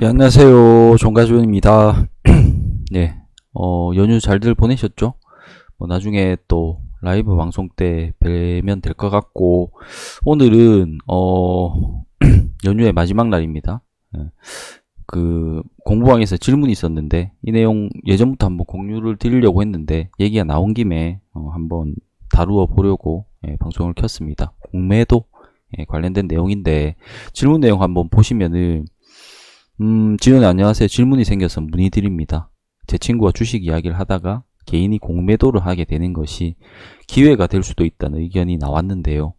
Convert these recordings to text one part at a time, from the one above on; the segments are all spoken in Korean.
네, 안녕하세요. 종가주입니다. 네, 어, 연휴 잘들 보내셨죠? 뭐, 나중에 또 라이브 방송 때 뵈면 될 것 같고, 오늘은, 어, 연휴의 마지막 날입니다. 예. 그, 공부방에서 질문이 있었는데, 이 내용 예전부터 한번 공유를 드리려고 했는데, 얘기가 나온 김에, 어, 한번 다루어 보려고, 예, 방송을 켰습니다. 공매도, 예, 관련된 내용인데, 질문 내용 한번 보시면은, 음, 지훈 안녕하세요. 질문이 생겨서 문의드립니다. 제 친구와 주식 이야기를 하다가 개인이 공매도를 하게 되는 것이 기회가 될 수도 있다는 의견이 나왔는데요.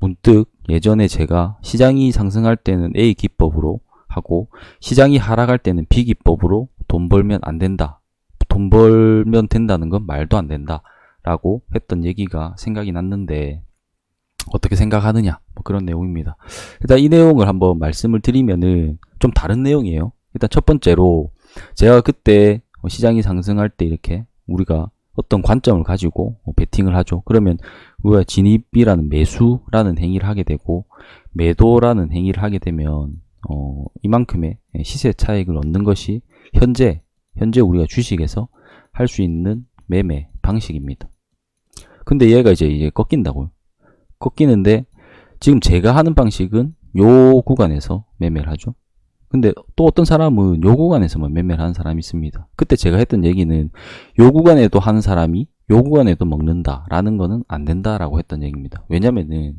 문득 예전에 제가 시장이 상승할 때는 A 기법으로 하고 시장이 하락할 때는 B 기법으로 돈 벌면 안 된다. 돈 벌면 된다는 건 말도 안 된다. 라고 했던 얘기가 생각이 났는데 어떻게 생각하느냐 뭐 그런 내용입니다. 일단 이 내용을 한번 말씀을 드리면은 좀 다른 내용이에요. 일단 첫 번째로 제가 그때 시장이 상승할 때 이렇게 우리가 어떤 관점을 가지고 베팅을 하죠. 그러면 우리가 진입이라는 매수라는 행위를 하게 되고 매도라는 행위를 하게 되면 어, 이만큼의 시세 차익을 얻는 것이 현재 현재 우리가 주식에서 할 수 있는 매매 방식입니다. 근데 얘가 이제 이제 꺾인다고요. 꺾이는데 지금 제가 하는 방식은 요 구간에서 매매를 하죠. 근데 또 어떤 사람은 요 구간에서만 매매를 하는 사람이 있습니다. 그때 제가 했던 얘기는 요 구간에도 하는 사람이 요 구간에도 먹는다라는 거는 안 된다라고 했던 얘기입니다. 왜냐면은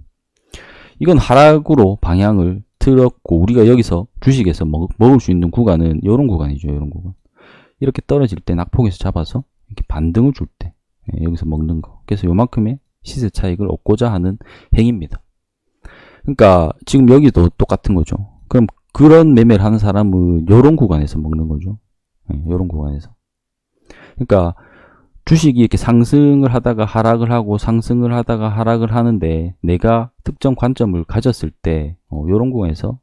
이건 하락으로 방향을 틀었고 우리가 여기서 주식에서 먹, 먹을 수 있는 구간은 요런 구간이죠. 요런 구간. 이렇게 떨어질 때 낙폭에서 잡아서 이렇게 반등을 줄 때 여기서 먹는 거. 그래서 요만큼의 시세 차익을 얻고자 하는 행위입니다. 그러니까 지금 여기도 똑같은 거죠. 그럼 그런 매매를 하는 사람은 요런 구간에서 먹는 거죠. 네, 요런 구간에서. 그러니까 주식이 이렇게 상승을 하다가 하락을 하고 상승을 하다가 하락을 하는데 내가 특정 관점을 가졌을 때 어, 요런 구간에서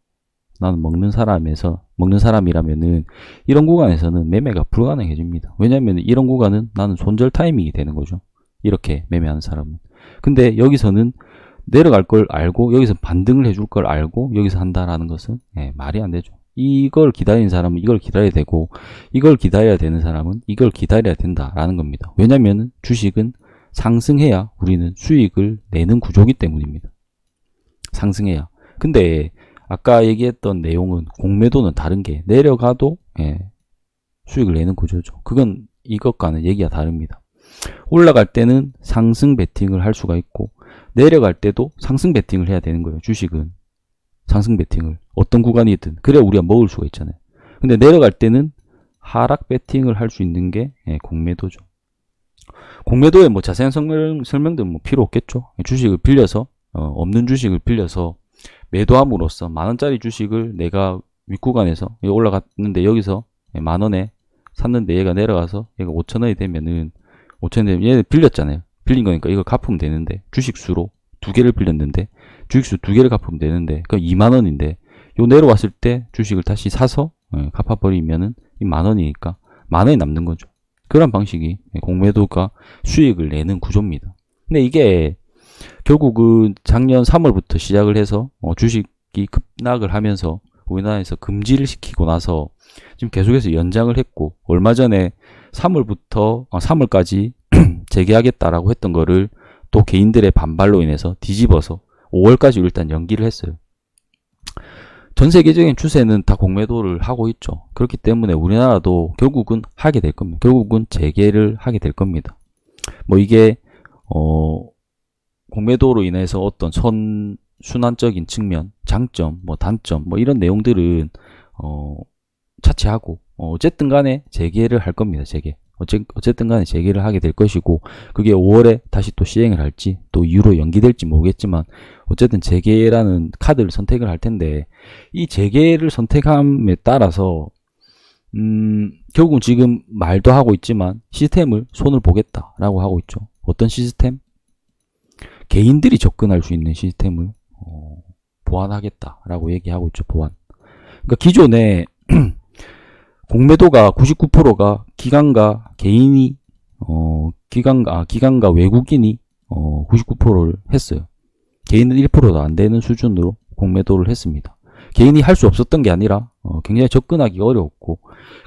나는 먹는 사람에서 먹는 사람이라면은 이런 구간에서는 매매가 불가능해집니다. 왜냐하면 이런 구간은 나는 손절 타이밍이 되는 거죠. 이렇게 매매하는 사람은. 근데 여기서는 내려갈 걸 알고 여기서 반등을 해줄 걸 알고 여기서 한다라는 것은 예, 말이 안 되죠. 이걸 기다리는 사람은 이걸 기다려야 되고 이걸 기다려야 되는 사람은 이걸 기다려야 된다라는 겁니다. 왜냐하면 주식은 상승해야 우리는 수익을 내는 구조기 때문입니다. 상승해야. 근데 아까 얘기했던 내용은 공매도는 다른 게 내려가도 예, 수익을 내는 구조죠. 그건 이것과는 얘기가 다릅니다. 올라갈 때는 상승 베팅을 할 수가 있고 내려갈 때도 상승 베팅을 해야 되는 거예요. 주식은 상승 베팅을 어떤 구간이든 그래야 우리가 먹을 수가 있잖아요. 근데 내려갈 때는 하락 베팅을 할 수 있는 게 예, 공매도죠. 공매도에 뭐 자세한 설명, 설명들은 뭐 필요 없겠죠. 주식을 빌려서 어, 없는 주식을 빌려서 매도함으로써 만 원짜리 주식을 내가 윗구간에서 올라갔는데 여기서 예, 만 원에 샀는데 얘가 내려가서 얘가 5천 원이 되면은 5천 원 되면 얘 빌렸잖아요. 빌린 거니까 이거 갚으면 되는데 주식수로 두 개를 빌렸는데 주식수 두 개를 갚으면 되는데 그 2만 원인데 요 내려왔을 때 주식을 다시 사서 예, 갚아버리면은 이 만 원이니까 만 원이 남는 거죠. 그런 방식이 공매도가 수익을 내는 구조입니다. 근데 이게 결국은 작년 3월부터 시작을 해서 어, 주식이 급락을 하면서 우리나라에서 금지를 시키고 나서 지금 계속해서 연장을 했고 얼마 전에 3월부터 어, 3월까지 재개하겠다라고 했던 거를 또 개인들의 반발로 인해서 뒤집어서 5월까지 일단 연기를 했어요. 전 세계적인 추세는 다 공매도를 하고 있죠. 그렇기 때문에 우리나라도 결국은 하게 될 겁니다. 결국은 재개를 하게 될 겁니다. 뭐 이게 어 공매도로 인해서 어떤 선 순환적인 측면, 장점, 뭐 단점, 뭐 이런 내용들은 어 차치하고 어, 어쨌든 간에 재개를 할 겁니다. 재개. 어쨌든 간에 재개를 하게 될 것이고 그게 5월에 다시 또 시행을 할지 또 이후로 연기될지 모르겠지만 어쨌든 재개라는 카드를 선택을 할 텐데 이 재개를 선택함에 따라서 음, 결국은 지금 말도 하고 있지만 시스템을 손을 보겠다라고 하고 있죠. 어떤 시스템? 개인들이 접근할 수 있는 시스템을 어, 보완하겠다라고 얘기하고 있죠. 보완. 그러니까 기존에 공매도가 99%가 기관과 개인이 어 기관과 아, 기관과 외국인이 어 99%를 했어요. 개인은 1%도 안 되는 수준으로 공매도를 했습니다. 개인이 할 수 없었던 게 아니라 어, 굉장히 접근하기 어려웠고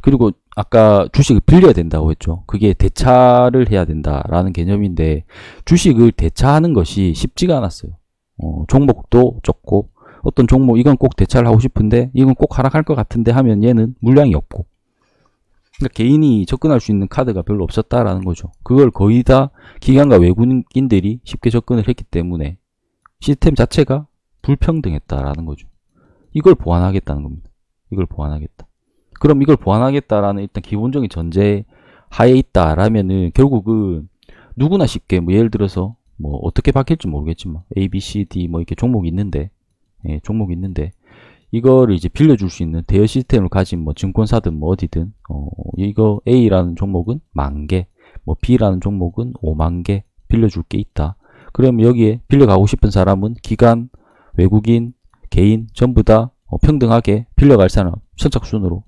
그리고 아까 주식을 빌려야 된다고 했죠. 그게 대차를 해야 된다라는 개념인데 주식을 대차하는 것이 쉽지가 않았어요. 어, 종목도 적고 어떤 종목 이건 꼭 대차를 하고 싶은데 이건 꼭 하락할 것 같은데 하면 얘는 물량이 없고 그러니까 개인이 접근할 수 있는 카드가 별로 없었다라는 거죠. 그걸 거의 다 기관과 외국인들이 쉽게 접근을 했기 때문에 시스템 자체가 불평등했다라는 거죠. 이걸 보완하겠다는 겁니다. 이걸 보완하겠다. 그럼 이걸 보완하겠다라는 일단 기본적인 전제 하에 있다라면은 결국은 누구나 쉽게 뭐 예를 들어서 뭐 어떻게 바뀔지 모르겠지만 A, B, C, D 뭐 이렇게 종목이 있는데 예, 종목이 있는데 이거를 이제 빌려줄 수 있는 대여 시스템을 가진 뭐 증권사든 뭐 어디든 어 이거 A라는 종목은 만 개, 뭐 B라는 종목은 5만 개 빌려줄 게 있다. 그럼 여기에 빌려가고 싶은 사람은 기관, 외국인, 개인 전부 다 어, 평등하게 빌려갈 사람 선착순으로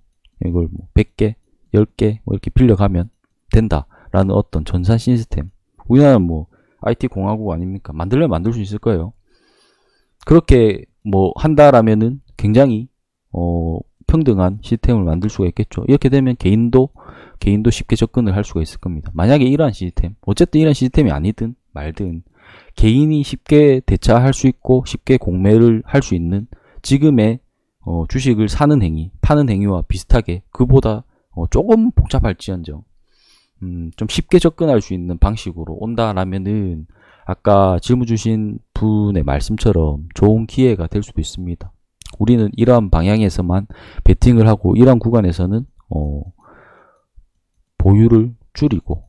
이걸 뭐 100개, 10개 뭐 이렇게 빌려가면 된다라는 어떤 전산 시스템. 우리나라는 뭐 IT 공화국 아닙니까? 만들려면 만들 수 있을 거예요. 그렇게 뭐 한다라면은 굉장히 어 평등한 시스템을 만들 수가 있겠죠. 이렇게 되면 개인도 개인도 쉽게 접근을 할 수가 있을 겁니다. 만약에 이러한 시스템, 어쨌든 이런 시스템이 아니든 말든 개인이 쉽게 대차할 수 있고 쉽게 공매를 할 수 있는 지금의 어, 주식을 사는 행위, 파는 행위와 비슷하게 그보다 어, 조금 복잡할지언정 음, 좀 쉽게 접근할 수 있는 방식으로 온다라면은 아까 질문 주신 분의 말씀처럼 좋은 기회가 될 수도 있습니다. 우리는 이러한 방향에서만 베팅을 하고 이러한 구간에서는 어, 보유를 줄이고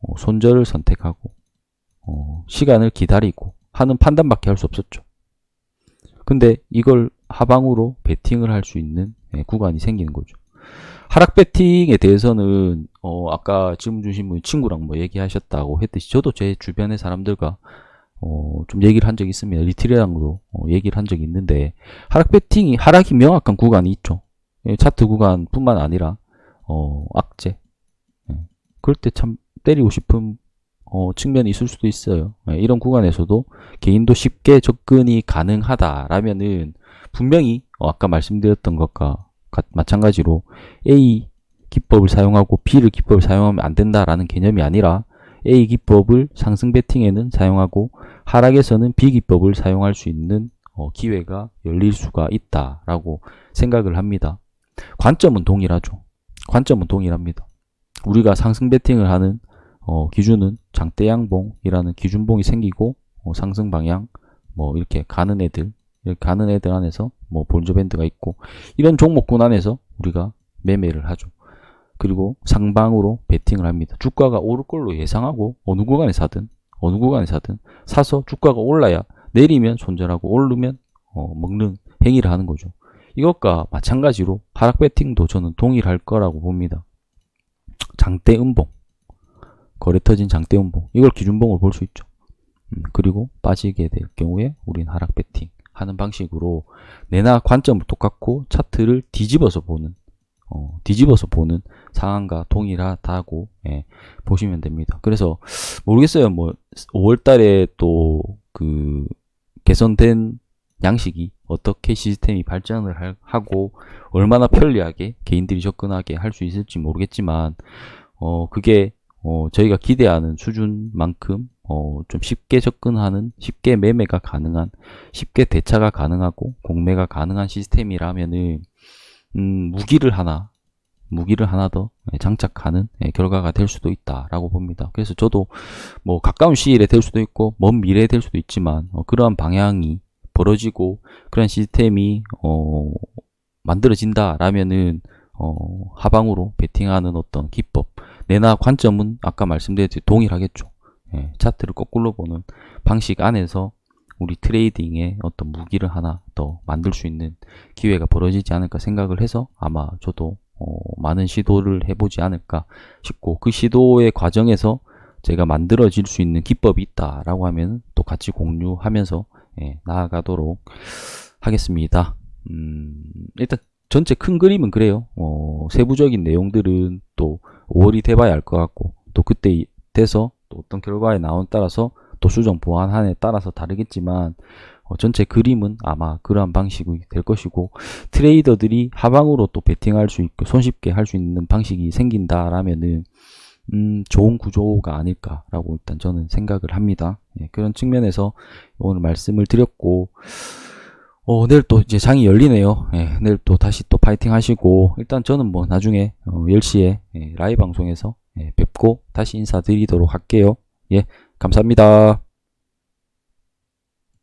어, 손절을 선택하고 어, 시간을 기다리고 하는 판단밖에 할 수 없었죠. 근데 이걸 하방으로 베팅을 할 수 있는 예, 구간이 생기는 거죠. 하락 베팅에 대해서는 어, 아까 질문 주신 분 친구랑 뭐 얘기하셨다고 했듯이 저도 제 주변의 사람들과 어, 좀 얘기를 한 적이 있습니다. 리트리랑도 어, 얘기를 한 적이 있는데 하락 베팅이 하락이 명확한 구간이 있죠. 예, 차트 구간뿐만 아니라 어, 악재. 예, 그럴 때 참 때리고 싶은 어, 측면이 있을 수도 있어요. 예, 이런 구간에서도 개인도 쉽게 접근이 가능하다라면은 분명히 어, 아까 말씀드렸던 것과 가- 마찬가지로 A 기법을 사용하고 B를 기법을 사용하면 안 된다라는 개념이 아니라 A 기법을 상승 베팅에는 사용하고 하락에서는 B 기법을 사용할 수 있는 어, 기회가 열릴 수가 있다라고 생각을 합니다. 관점은 동일하죠. 관점은 동일합니다. 우리가 상승 베팅을 하는 어, 기준은 장대 양봉이라는 기준봉이 생기고 어, 상승 방향 뭐 이렇게 가는 애들 이렇게 가는 애들 안에서 뭐 볼저 밴드가 있고 이런 종목군 안에서 우리가 매매를 하죠. 그리고 상방으로 베팅을 합니다. 주가가 오를 걸로 예상하고 어느 구간에 사든 어느 구간에 사든 사서 주가가 올라야 내리면 손절하고 오르면 어, 먹는 행위를 하는 거죠. 이것과 마찬가지로 하락 베팅도 저는 동일할 거라고 봅니다. 장대 음봉 거래 터진 장대 음봉 이걸 기준봉으로 볼 수 있죠. 음, 그리고 빠지게 될 경우에 우린 하락 베팅 하는 방식으로 내나 관점을 똑같고 차트를 뒤집어서 보는 어, 뒤집어서 보는 상황과 동일하다고 예, 보시면 됩니다. 그래서 모르겠어요. 뭐 5월달에 또 그 개선된 양식이 어떻게 시스템이 발전을 할- 하고 얼마나 편리하게 개인들이 접근하게 할 수 있을지 모르겠지만 어 그게 어 저희가 기대하는 수준만큼 어 좀 쉽게 접근하는 쉽게 매매가 가능한 쉽게 대차가 가능하고 공매가 가능한 시스템이라면은 음 무기를 하나 무기를 하나 더 예, 장착하는 예, 결과가 될 수도 있다라고 봅니다. 그래서 저도 뭐 가까운 시일에 될 수도 있고 먼 미래에 될 수도 있지만 어, 그러한 방향이 벌어지고 그런 시스템이 어, 만들어진다라면은 어, 하방으로 베팅하는 어떤 기법 내나 관점은 아까 말씀드렸듯이 동일하겠죠. 예, 차트를 거꾸로 보는 방식 안에서 우리 트레이딩에 어떤 무기를 하나 더 만들 수 있는 기회가 벌어지지 않을까 생각을 해서 아마 저도 어, 많은 시도를 해보지 않을까 싶고 그 시도의 과정에서 제가 만들어질 수 있는 기법이 있다라고 하면 또 같이 공유하면서 예, 나아가도록 하겠습니다. 음, 일단 전체 큰 그림은 그래요. 어, 세부적인 내용들은 또 5월이 돼봐야 알 것 같고 또 그때 이- 돼서 또 어떤 결과에 나온 따라서 또 수정 보완한에 따라서 다르겠지만 어, 전체 그림은 아마 그러한 방식이 될 것이고 트레이더들이 하방으로 또 베팅할 수 있고 손쉽게 할 수 있는 방식이 생긴다라면은 음, 좋은 구조가 아닐까라고 일단 저는 생각을 합니다. 예, 그런 측면에서 오늘 말씀을 드렸고 어, 내일 또 이제 장이 열리네요. 예, 내일 또 다시 또 파이팅 하시고 일단 저는 뭐 나중에 어, 10시에 예, 라이브 방송에서 예, 뵙고 다시 인사드리도록 할게요. 예, 감사합니다.